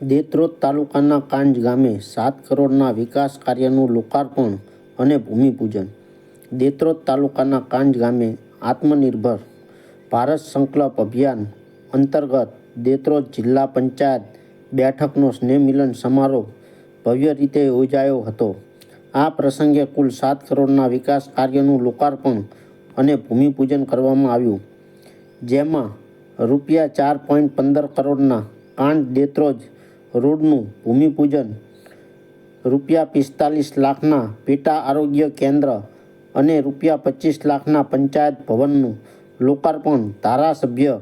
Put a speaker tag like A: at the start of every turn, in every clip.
A: દેત્રોદ તાલુકાના કાંજ ગામે સાત કરોડના વિકાસ કાર્યનું લોકાર્પણ અને ભૂમિપૂજન. દેત્રોદ તાલુકાના કાંજ ગામે આત્મનિર્ભર ભારત સંકલ્પ અભિયાન અંતર્ગત દેત્રોદ જિલ્લા પંચાયત બેઠકનો સ્નેહમિલન સમારોહ ભવ્ય રીતે યોજાયો હતો. આ પ્રસંગે કુલ સાત કરોડના વિકાસ કાર્યનું લોકાર્પણ અને ભૂમિપૂજન કરવામાં આવ્યું. જેમાં રૂપિયા ચાર પોઈન્ટ પંદર કરોડના કાંડ દેત્રોજ રોડનું ભૂમિપૂજન રૂપિયા પિસ્તાલીસ લાખના પેટા આરોગ્ય કેન્દ્ર અને રૂપિયા પચીસ લાખના પંચાયત ભવનનું લોકાર્પણ ધારાસભ્ય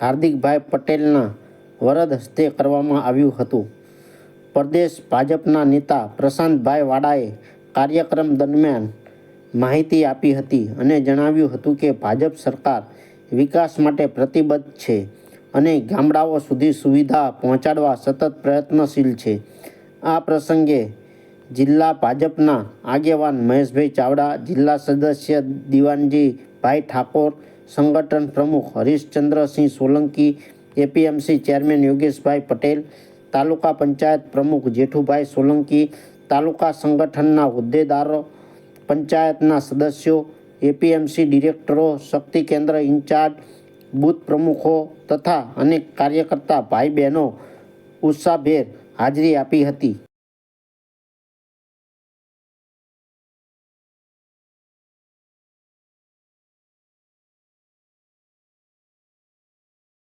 A: હાર્દિકભાઈ પટેલના વરદ હસ્તે કરવામાં આવ્યું હતું. પ્રદેશ ભાજપના નેતા પ્રશાંતભાઈ વાડાએ કાર્યક્રમ દરમિયાન માહિતી આપી હતી અને જણાવ્યું હતું કે ભાજપ સરકાર વિકાસ માટે પ્રતિબદ્ધ છે. અને ગામડાઓ સુધી સુવિધા પહોંચાડવા સતત પ્રયત્નશીલ છે. આ પ્રસંગે જિલ્લા ભાજપના આગેવાન મહેશભાઈ ચાવડા, જિલ્લા સદસ્ય દિવાનજીભાઈ ઠાકોર, સંગઠન પ્રમુખ હરીશચંદ્રસિંહ સોલંકી, એપીએમસી ચેરમેન યોગેશભાઈ પટેલ, તાલુકા પંચાયત પ્રમુખ જેઠુભાઈ સોલંકી, તાલુકા સંગઠનના હોદ્દેદારો પંચાયતના સદસ્યો, એપીએમસી ડિરેક્ટરો, શક્તિ કેન્દ્ર ઇન્ચાર્જ બૂથ પ્રમુખો તથા અનેક કાર્યકર્તા ભાઈ બહેનો ઉત્સાહભેર હાજરી આપી હતી.